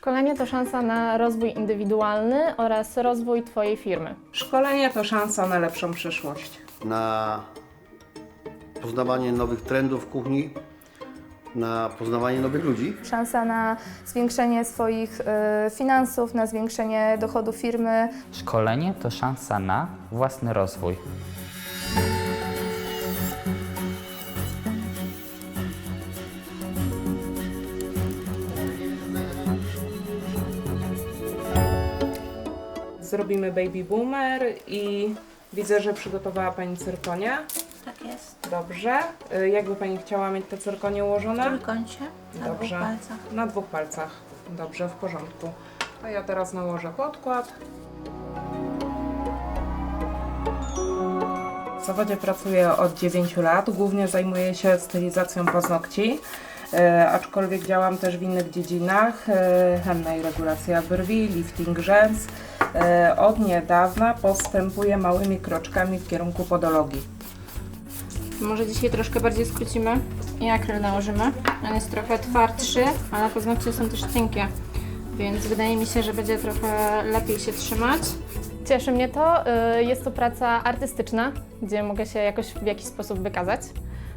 Szkolenie to szansa na rozwój indywidualny oraz rozwój Twojej firmy. Szkolenie to szansa na lepszą przyszłość. na poznawanie nowych trendów w kuchni, na poznawanie nowych ludzi. Szansa na zwiększenie swoich e, finansów, na zwiększenie dochodu firmy. Szkolenie to szansa na własny rozwój. Zrobimy baby boomer i widzę, że przygotowała Pani cyrkonie. Tak jest. Dobrze. Y, Jakby Pani chciała mieć te cyrkonie W ułożone? trójkącie, na Dobrze. dwóch palcach. Na dwóch palcach. Dobrze, w porządku. To ja teraz nałożę podkład. W zawodzie pracuję od 9 lat. Głównie zajmuję się stylizacją paznokci. E, aczkolwiek działam też w innych dziedzinach, e, henna i regulacja brwi, lifting rzęs. E, od niedawna postępuję małymi kroczkami w kierunku podologii. Może dzisiaj troszkę bardziej skrócimy i akryl nałożymy. On jest trochę twardszy, ale paznokcie są też cienkie, więc wydaje mi się, że będzie trochę lepiej się trzymać. Cieszy mnie to. y, Jest to praca artystyczna, gdzie mogę się jakoś w jakiś sposób wykazać.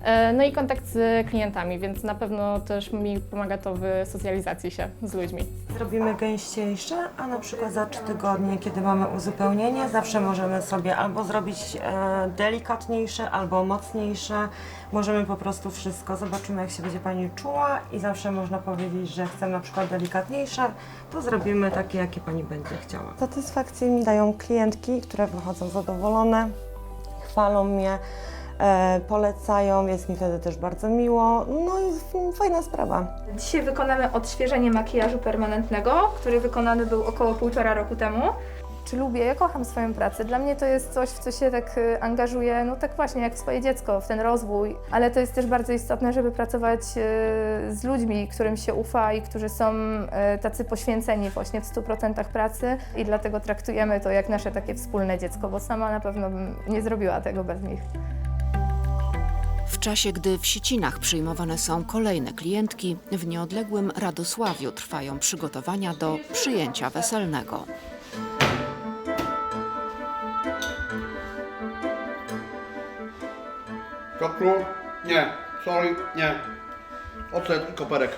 Y, No i kontakt z klientami, więc na pewno też mi pomaga to w socjalizacji się z ludźmi. Zrobimy gęściejsze, a na przykład za 3 tygodnie, kiedy mamy uzupełnienie, zawsze możemy sobie albo zrobić e, delikatniejsze, albo mocniejsze. Możemy po prostu wszystko. Zobaczymy, jak się będzie Pani czuła i zawsze można powiedzieć, że chcę na przykład delikatniejsze, to zrobimy takie, jakie Pani będzie chciała. Satysfakcję mi dają klientki, które wychodzą zadowolone, chwalą mnie, e, polecają, jest mi wtedy też bardzo miło. No i fajna sprawa. Dzisiaj wykonamy odświeżenie makijażu permanentnego, który wykonany był około półtora roku temu. Czy lubię? Ja kocham swoją pracę. Dla mnie to jest coś, w co się tak y, angażuję, no tak właśnie jak w swoje dziecko, w ten rozwój. Ale to jest też bardzo istotne, żeby pracować y, z ludźmi, którym się ufa i którzy są y, tacy poświęceni właśnie w 100% pracy i dlatego traktujemy to jak nasze takie wspólne dziecko, bo sama na pewno bym nie zrobiła tego bez nich. W czasie, gdy w Siecinach przyjmowane są kolejne klientki, w nieodległym Radosławiu trwają przygotowania do przyjęcia weselnego. Cukru? Nie. Sorry, nie. Ocet i koperek.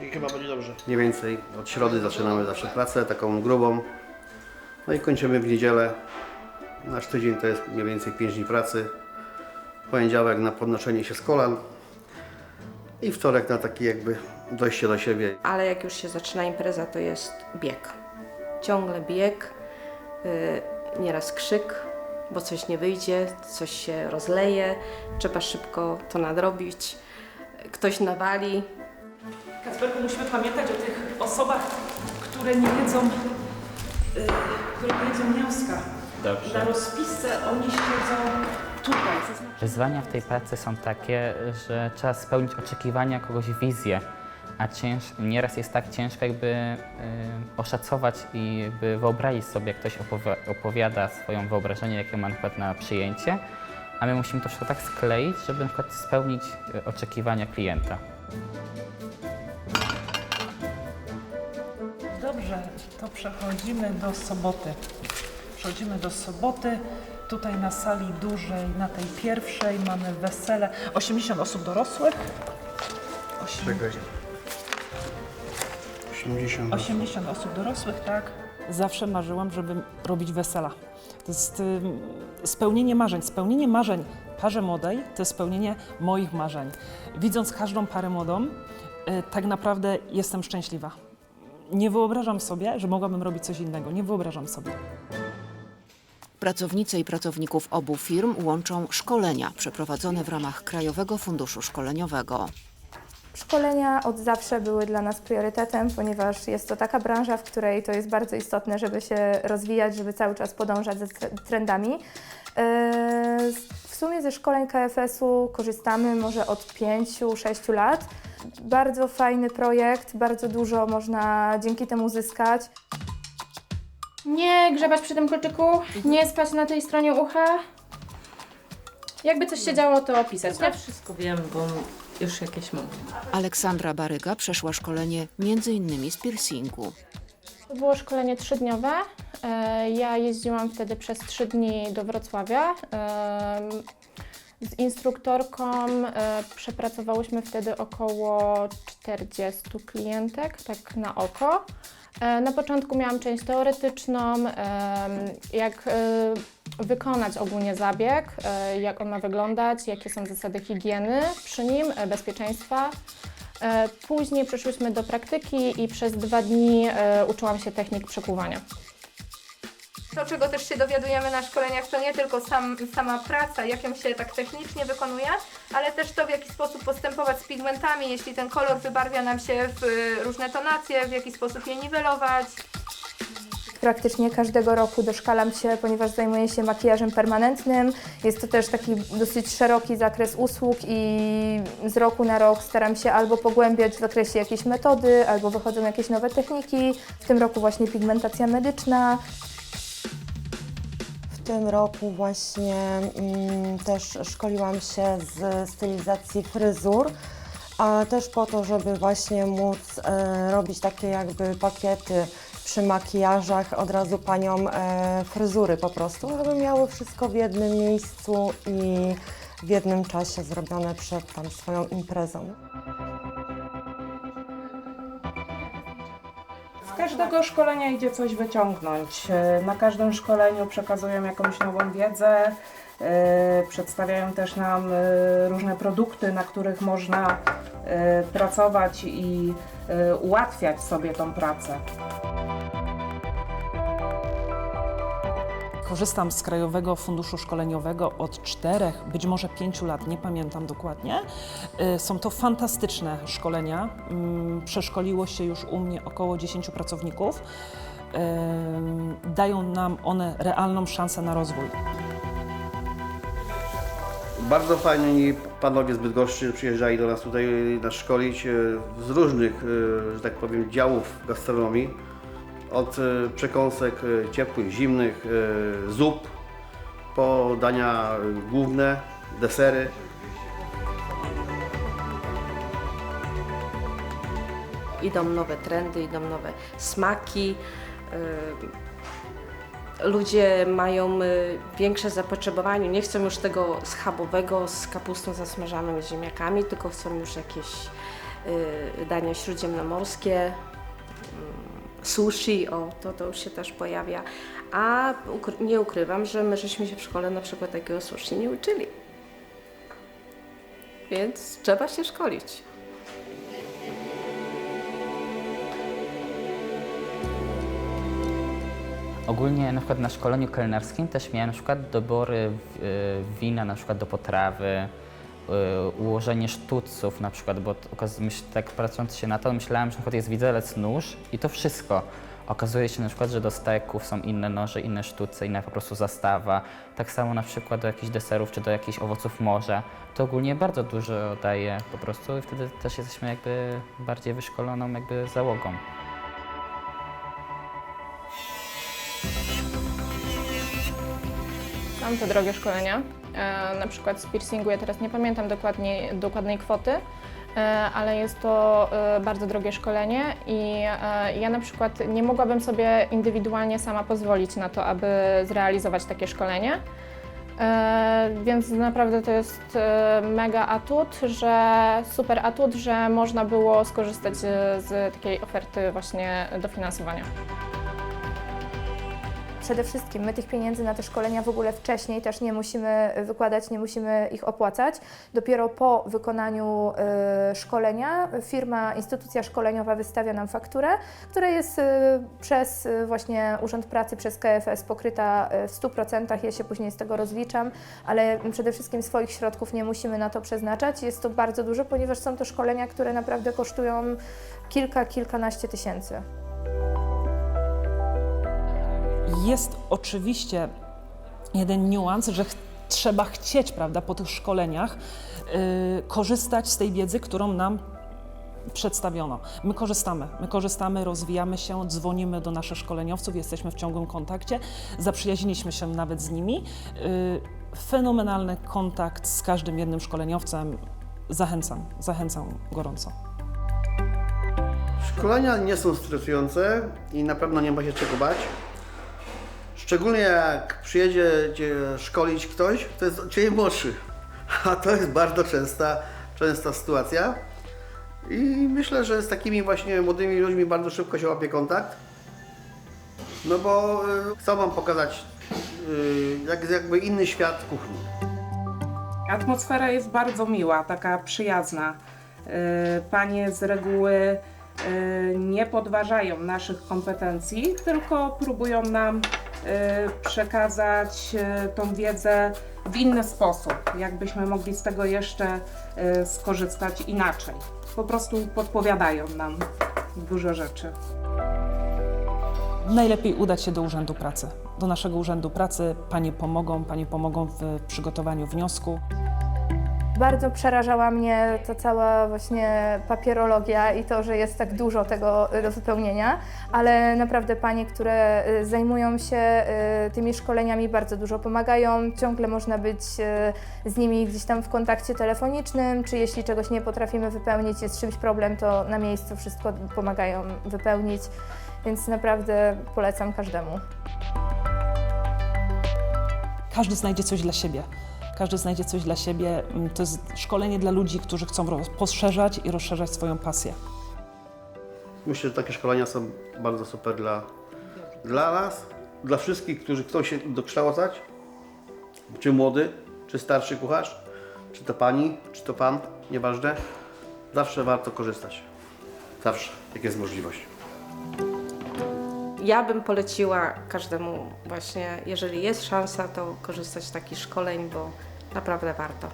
I chyba będzie dobrze. Mniej więcej od środy zaczynamy zawsze pracę, taką grubą. No i kończymy w niedzielę. Nasz tydzień to jest mniej więcej 5 dni pracy. Poniedziałek na podnoszenie się z kolan. I wtorek na taki jakby dojście do siebie. ale jak już się zaczyna impreza, to jest bieg. Ciągle bieg, yy, nieraz krzyk, bo coś nie wyjdzie, coś się rozleje, trzeba szybko to nadrobić, ktoś nawali. Kacperku, musimy pamiętać o tych osobach, które nie jedzą, yy, które nie jedzą mięska. Dobrze. Na rozpisce oni siedzą tutaj. zaznaczone. Wyzwania w tej pracy są takie, że trzeba spełnić oczekiwania kogoś, wizję, a cięż, nieraz jest tak ciężko jakby y, oszacować i jakby wyobrazić sobie, jak ktoś opowi- opowiada swoją wyobrażenie, jakie ma na przykład na przyjęcie, a my musimy to wszystko tak skleić, żeby na przykład spełnić y, oczekiwania klienta. Dobrze, to przechodzimy do soboty. Przechodzimy do soboty. Tutaj na sali dużej, na tej pierwszej mamy wesele. 80 osób dorosłych. Osiem- Czekaj. 80. 80 osób dorosłych, tak. Zawsze marzyłam, żeby robić wesela. To jest ym, spełnienie marzeń. Spełnienie marzeń parze młodej to jest spełnienie moich marzeń. Widząc każdą parę młodą, y, tak naprawdę jestem szczęśliwa. Nie wyobrażam sobie, że mogłabym robić coś innego. Nie wyobrażam sobie. Pracownice i pracowników obu firm łączą szkolenia przeprowadzone w ramach Krajowego Funduszu Szkoleniowego. Szkolenia od zawsze były dla nas priorytetem, ponieważ jest to taka branża, w której to jest bardzo istotne, żeby się rozwijać, żeby cały czas podążać za tre- trendami. Yy, W sumie ze szkoleń KFS-u korzystamy może od 5-6 lat. Bardzo fajny projekt, bardzo dużo można dzięki temu zyskać. Nie grzebać przy tym kolczyku, nie spać na tej stronie ucha. Jakby coś się działo, to opisać, Ja nie? wszystko wiem, bo już jakieś mam. Aleksandra Baryga przeszła szkolenie m.in. z piercingu. To było szkolenie trzydniowe. E, Ja jeździłam wtedy przez trzy dni do Wrocławia. Em, Z instruktorką e, przepracowałyśmy wtedy około 40 klientek, tak na oko. E, Na początku miałam część teoretyczną, jak e, wykonać ogólnie zabieg, e, jak on ma wyglądać, jakie są zasady higieny przy nim, bezpieczeństwa. Później przeszłyśmy do praktyki i przez dwa dni uczyłam się technik przekuwania. To, czego też się dowiadujemy na szkoleniach, to nie tylko sam, sama praca, jak ją się tak technicznie wykonuje, ale też to, w jaki sposób postępować z pigmentami, jeśli ten kolor wybarwia nam się w y, różne tonacje, w jaki sposób je niwelować. Praktycznie każdego roku doszkalam się, ponieważ zajmuję się makijażem permanentnym. Jest to też taki dosyć szeroki zakres usług i z roku na rok staram się albo pogłębiać w zakresie jakiejś metody, albo wychodzą jakieś nowe techniki. W tym roku właśnie pigmentacja medyczna, tym roku właśnie mm, też szkoliłam się z stylizacji fryzur, a też po to, żeby właśnie móc e, robić takie jakby pakiety przy makijażach od razu paniom e, fryzury po prostu, żeby miały wszystko w jednym miejscu i w jednym czasie zrobione przed tam swoją imprezą. Z każdego szkolenia idzie coś wyciągnąć. E, Na każdym szkoleniu przekazują jakąś nową wiedzę, e, przedstawiają też nam e, różne produkty, na których można pracować i ułatwiać sobie tą pracę. Korzystam z Krajowego Funduszu Szkoleniowego od czterech, być może pięciu lat, nie pamiętam dokładnie. Y, Są to fantastyczne szkolenia. Mm, Przeszkoliło się już u mnie około 10 pracowników. Ym, Dają nam one realną szansę na rozwój. Bardzo fajni panowie z Bydgoszczy przyjeżdżali do nas tutaj nas szkolić z różnych, że tak powiem, działów gastronomii. Od e, przekąsek e, ciepłych, zimnych, e, zup, po dania główne, desery. Idą nowe trendy, idą nowe smaki. Ludzie mają większe zapotrzebowanie, nie chcą już tego schabowego z kapustą zasmażaną i ziemniakami, tylko chcą już jakieś dania śródziemnomorskie, mm, sushi, o to, to już się też pojawia. A ukry- nie ukrywam, że my żeśmy się w szkole na przykład takiego sushi nie uczyli. Więc trzeba się szkolić. Ogólnie na przykład na szkoleniu kelnerskim też miałem na przykład dobory y, wina na przykład do potrawy, ułożenie sztuców na przykład, bo myśl, tak pracując się na to myślałem, że na przykład jest widelec, nóż i to wszystko. Okazuje się na przykład, że do steków są inne noże, inne sztuce, inna po prostu zastawa. Tak samo na przykład do jakichś deserów czy do jakichś owoców morza. To ogólnie bardzo dużo daje po prostu i wtedy też jesteśmy jakby bardziej wyszkoloną jakby załogą. Są to drogie szkolenia. E, na przykład z piercingu ja teraz nie pamiętam dokładnie, dokładnej kwoty, e, ale jest to e, bardzo drogie szkolenie i ja na przykład nie mogłabym sobie indywidualnie sama pozwolić na to, aby zrealizować takie szkolenie. Więc naprawdę to jest mega atut, że super atut, że można było skorzystać z takiej oferty właśnie dofinansowania. Przede wszystkim my tych pieniędzy na te szkolenia w ogóle wcześniej też nie musimy wykładać, nie musimy ich opłacać. Dopiero po wykonaniu y, szkolenia firma, instytucja szkoleniowa wystawia nam fakturę, która jest y, przez y, właśnie Urząd Pracy, przez KFS pokryta w 100%. Ja się później z tego rozliczam, ale przede wszystkim swoich środków nie musimy na to przeznaczać. Jest to bardzo dużo, ponieważ są to szkolenia, które naprawdę kosztują kilka, kilkanaście tysięcy. Jest oczywiście jeden niuans, że ch- trzeba chcieć, prawda, po tych szkoleniach y, korzystać z tej wiedzy, którą nam przedstawiono. My korzystamy, my korzystamy, rozwijamy się, dzwonimy do naszych szkoleniowców, jesteśmy w ciągłym kontakcie, zaprzyjaźniliśmy się nawet z nimi. Y, fenomenalny kontakt z każdym jednym szkoleniowcem. zachęcam, zachęcam gorąco. Szkolenia nie są stresujące i na pewno nie ma się czego bać. Szczególnie jak przyjedzie cię szkolić ktoś, to jest od Ciebie młodszy. A to jest bardzo częsta, częsta sytuacja. I myślę, że z takimi właśnie młodymi ludźmi bardzo szybko się łapie kontakt. No bo y, chcą Wam pokazać y, jak, jakby inny świat kuchni. Atmosfera jest bardzo miła, taka przyjazna. Yy, Panie z reguły nie podważają naszych kompetencji, tylko próbują nam przekazać yy, tą wiedzę w inny sposób, jakbyśmy mogli z tego jeszcze yy, skorzystać inaczej. Po prostu podpowiadają nam dużo rzeczy. Najlepiej udać się do Urzędu Pracy. Do naszego Urzędu Pracy Panie pomogą, Panie pomogą w przygotowaniu wniosku. Bardzo przerażała mnie ta cała właśnie papierologia i to, że jest tak dużo tego y, do wypełnienia, ale naprawdę panie, które y, zajmują się y, tymi szkoleniami bardzo dużo pomagają. Ciągle można być z nimi gdzieś tam w kontakcie telefonicznym, czy jeśli czegoś nie potrafimy wypełnić, jest czymś problem, to na miejscu wszystko pomagają wypełnić, więc naprawdę polecam każdemu. Każdy znajdzie coś dla siebie. Każdy znajdzie coś dla siebie. Mm, To jest szkolenie dla ludzi, którzy chcą poszerzać i rozszerzać swoją pasję. Myślę, że takie szkolenia są bardzo super dla, dla nas, dla wszystkich, którzy chcą się dokształcać, czy młody, czy starszy kucharz, czy to pani, czy to pan, nieważne. Zawsze warto korzystać. Zawsze, jak jest możliwość. Ja bym poleciła każdemu właśnie, jeżeli jest szansa, to korzystać z takich szkoleń, bo naprawdę warto.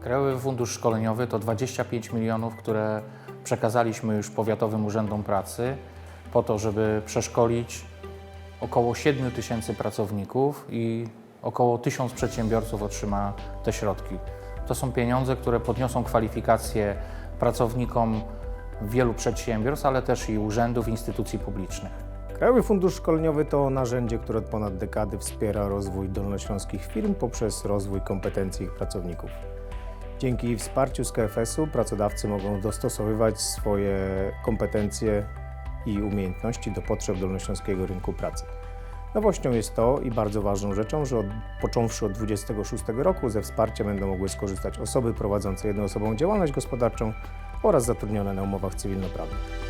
Krajowy Fundusz Szkoleniowy to 25 milionów, które przekazaliśmy już powiatowym urzędom pracy po to, żeby przeszkolić około 7 tysięcy pracowników i około 1000 przedsiębiorców otrzyma te środki. To są pieniądze, które podniosą kwalifikacje pracownikom wielu przedsiębiorstw, ale też i urzędów, instytucji publicznych. Krajowy Fundusz Szkoleniowy to narzędzie, które od ponad dekady wspiera rozwój dolnośląskich firm poprzez rozwój kompetencji ich pracowników. Dzięki wsparciu z KFS-u pracodawcy mogą dostosowywać swoje kompetencje i umiejętności do potrzeb dolnośląskiego rynku pracy. Nowością jest to i bardzo ważną rzeczą, że od, począwszy od 26 roku ze wsparcia będą mogły skorzystać osoby prowadzące jednoosobową działalność gospodarczą oraz zatrudnione na umowach cywilnoprawnych.